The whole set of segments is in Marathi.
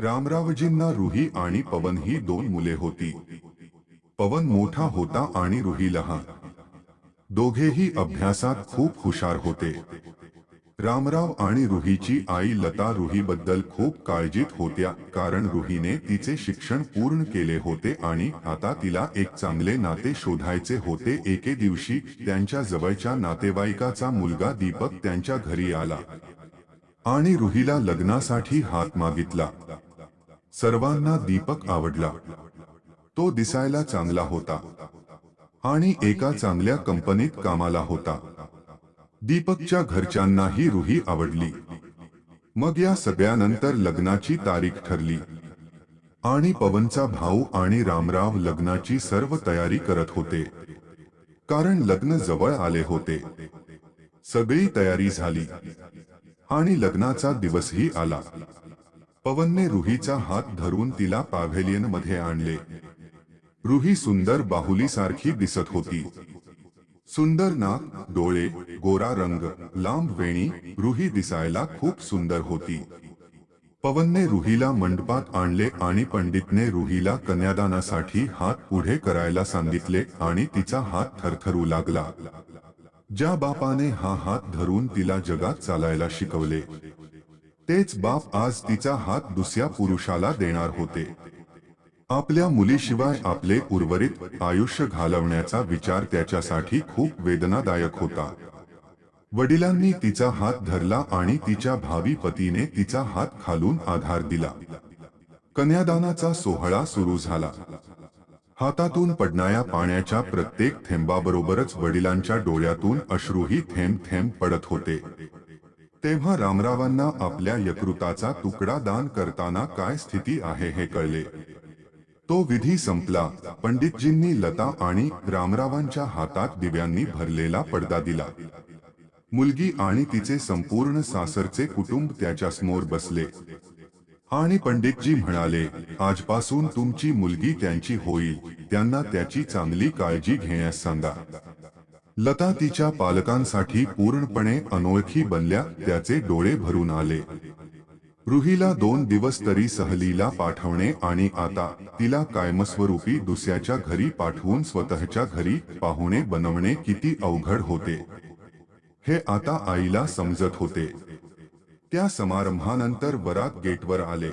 रामरावजींना रुही आणि पवन ही दोन मुले होती. पवन मोठा होता आणि रुही लहान. दोघेही अभ्यासात खूप हुशार होते. रामराव आणि रुहीची आई लता रुहीबद्दल खूप काळजीत होत्या कारण रुहीने तिचे शिक्षण पूर्ण केले होते आणि आता तिला एक चांगले नाते शोधायचे होते. एके दिवशी त्यांच्या जवळच्या नातेवाईकाचा मुलगा दीपक त्यांच्या घरी आला आणि रुहीला लग्नासाठी हात मागितला. सर्वांना दीपक आवडला. तो दिसायला चांगला होता. आणि एका चांगल्या कंपनीत कामाला होता. दीपकच्या घरच्यांनाही रुही आवडली. मग या सगळ्यानंतर लग्नाची तारीख ठरली. आणि पवनचा भाऊ आणि रामराव लग्नाची सर्व तयारी करत होते. कारण लग्न जवळ आले होते. सगळी तयारी झाली. आणि लग्नाचा दिवसही आला. पवनने रुहीचा हात धरून तिला पाव्हेलियनमध्ये आणले. रुही सुंदर बाहुलीसारखी दिसत होती. सुंदर नाक डोळे गोरा रंग लांब वेणी रुही दिसायला खूप सुंदर होती. पवनने रुहीला मंडपात आणले आणि पंडितने रुहीला कन्यादानासाठी हात पुढे करायला सांगितले आणि तिचा हात थरथरू लागला. ज्या बापाने हा हात धरून तिला जगात चालायला शिकवले तेच बाप आज तिचा हात दुसऱ्या पुरुषाला देणार होते. आपल्या मुलीशिवाय आपले उर्वरित आयुष्य घालवण्याचा विचार त्याच्यासाठी खूप वेदनादायक होता. वडिलांनी तिचा हात धरला आणि तिच्या भावी पतीने तिचा हात खालून आधार दिला. कन्यादानाचा सोहळा सुरू झाला. हातातून पडणाऱ्या पाण्याच्या प्रत्येक थेंबाबरोबरच वडिलांच्या डोळ्यातून अश्रूही थेंब थेंब पडत होते. तेव्हा रामरावांना आपल्या यकृताचा तुकडा दान करताना काय स्थिती आहे हे कळले. तो विधी संपला. पंडितजींनी लता आणि रामरावांच्या हातात दिव्यांनी भरलेला पडदा दिला. मुलगी आणि तिचे संपूर्ण सासरचे कुटुंब त्याच्यासमोर बसले. आणि पंडितजी म्हणाले आजपासून तुमची मुलगी त्यांची होईल. त्यांना त्याची चांगली काळजी घेण्यास सांगा. लता तिच्या पालकांसाठी पूर्णपणे अनोळखी बनल्या त्याचे डोळे भरून आले. रुहीला दोन दिवस तरी सहलीला पाठवणे आणि आता तिला कायमस्वरूपी दुसऱ्याच्या घरी पाठवून स्वतःच्या घरी पाहुणे बनवणे किती अवघड होते. हे आता आईला समजत होते. त्या समारंभानंतर वरात गेटवर आले.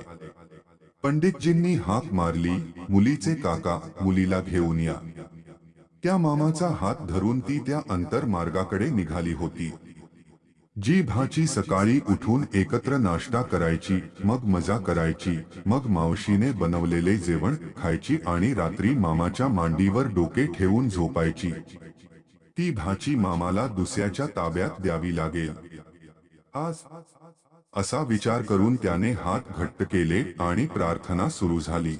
पंडितजींनी हाक मारली मुलीचे काका मुलीला घेऊन या. त्या मामाचा हात धरून ती त्या अंतरमार्गाकडे निघाली होती. जी भाची सकाळी उठून एकत्र नाश्ता करायची मग मजा करायची मग मावशीने बनवलेले जेवण खायची आणि रात्री मामाच्या मांडीवर डोके ठेवून झोपायची. ती भाची मामाला दुसऱ्याच्या ताब्यात द्यावी लागेल. आज असा विचार करून त्याने हात घट्ट केले आणि प्रार्थना सुरू झाली.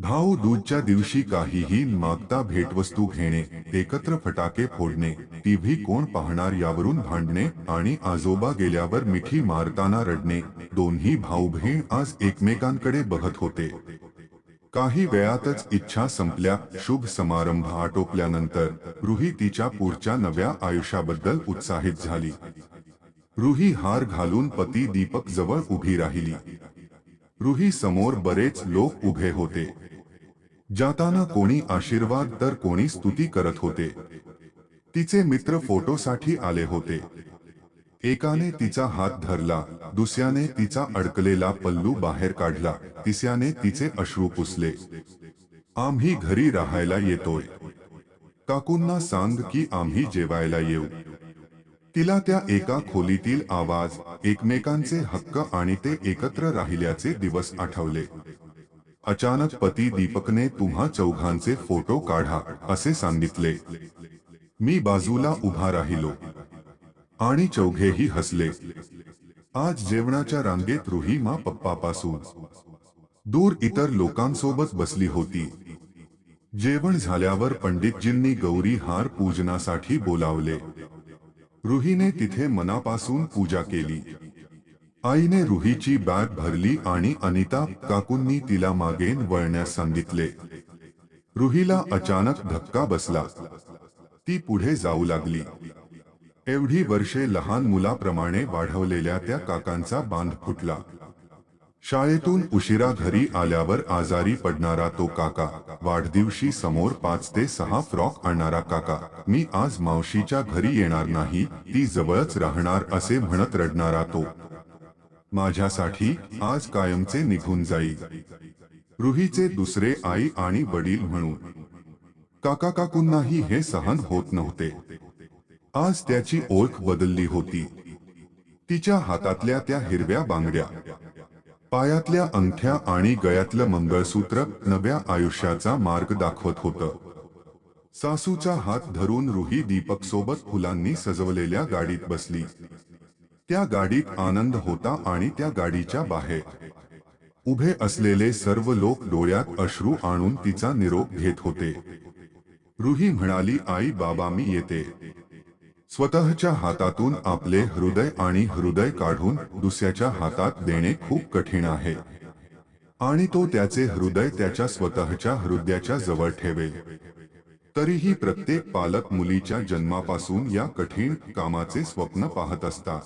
भाऊ दूधच्या दिवशी काहीही मागता भेटवस्तू घेणे एकत्र फटाके फोडणे टीव्ही कोण पाहणार यावरून भांडणे आणि आजोबा गेल्यावर मिठी मारताना रडणे दोन्ही भाऊ बहीण आज एकमेकांकडे बघत होते. काही वेळातच इच्छा संपल्या शुभ समारंभ आटोपल्यानंतर रुही तिच्या पुढच्या नव्या आयुष्याबद्दल उत्साहित झाली. रुही हार घालून पती दीपक जवळ उभी राहिली. रुही समोर बरेच लोक उभे होते. जाताना कोणी आशीर्वाद तर कोणी स्तुती करत होते. तिचे मित्र फोटोसाठी आले होते. एकाने तिचा हात धरला दुसऱ्याने तिचा अडकलेला पल्लू बाहेर काढला तिसऱ्याने तिचे अश्रू पुसले. आम्ही घरी राहायला येतोय. काकूंना सांग की आम्ही जेवायला येऊ. तिला त्या एका खोलीतील आवाज एकमेकांचे हक्क आणि ते एकत्र राहिल्याचे दिवस आठवले. अचानक पती दीपकने तुम्हा चौघांचे फोटो काढा असे सांगितले. मी बाजूला उभा राहिलो. आणि चौघेही हसले. आज जेवणाच्या रांगेत रुही मा पप्पापासून. दूर इतर लोकांसोबत बसली होती. जेवण झाल्यावर पंडितजींनी गौरी हार पूजनासाठी बोलावले. रुहीने तिथे मनापासून पूजा केली. आईने रुहीची बॅग भरली आणि अनिता काकूंनी तिला मागेन वळण्यास सांगितले. रुहीला अचानक धक्का बसला. ती पुढे जाऊ लागली. एवढी वर्षे लहान मुलाप्रमाणे वाढवलेल्या त्या काकांचा बांध फुटला. शाळेतून उशिरा घरी आल्यावर आजारी पडणारा तो काका वाढदिवशी समोर पाच ते सहा फ्रॉक आणणारा काका मी आज मावशीच्या घरी येणार नाही ती जवळच राहणार असे म्हणत रडणारा तो. माझ्यासाठी आज कायमचे निघून जाईल रुहीचे दुसरे आई आणि वडील म्हणून काका काकूंनाही हे सहन होत नव्हते. आज त्याची ओळख बदलली होती. तिच्या हातातल्या त्या हिरव्या बांगड्या पायातल्या अंगठ्या आणि गळ्यातलं मंगळसूत्र नव्या आयुष्याचा मार्ग दाखवत होतं. सासूचा हात धरून रुही दीपक सोबत फुलांनी सजवलेल्या गाडीत बसली. त्या गाडीत आनंद होता आणि त्या गाडीच्या बाहेर. उभे असलेले सर्व लोक डोळ्यात अश्रू आणून तिचा निरोप घेत होते. रुही म्हणाली आई बाबा मी येते. स्वतःच्या हातातून आपले हृदय आणि हृदय काढून दुसऱ्याच्या हातात देणे खूप कठीण आहे. आणि तो त्याचे हृदय त्याच्या स्वतःच्या हृदयाच्या जवळ ठेवेल. तरीही प्रत्येक पालक मुलीच्या जन्मापासून या कठीण कामाचे स्वप्न पाहत असतात.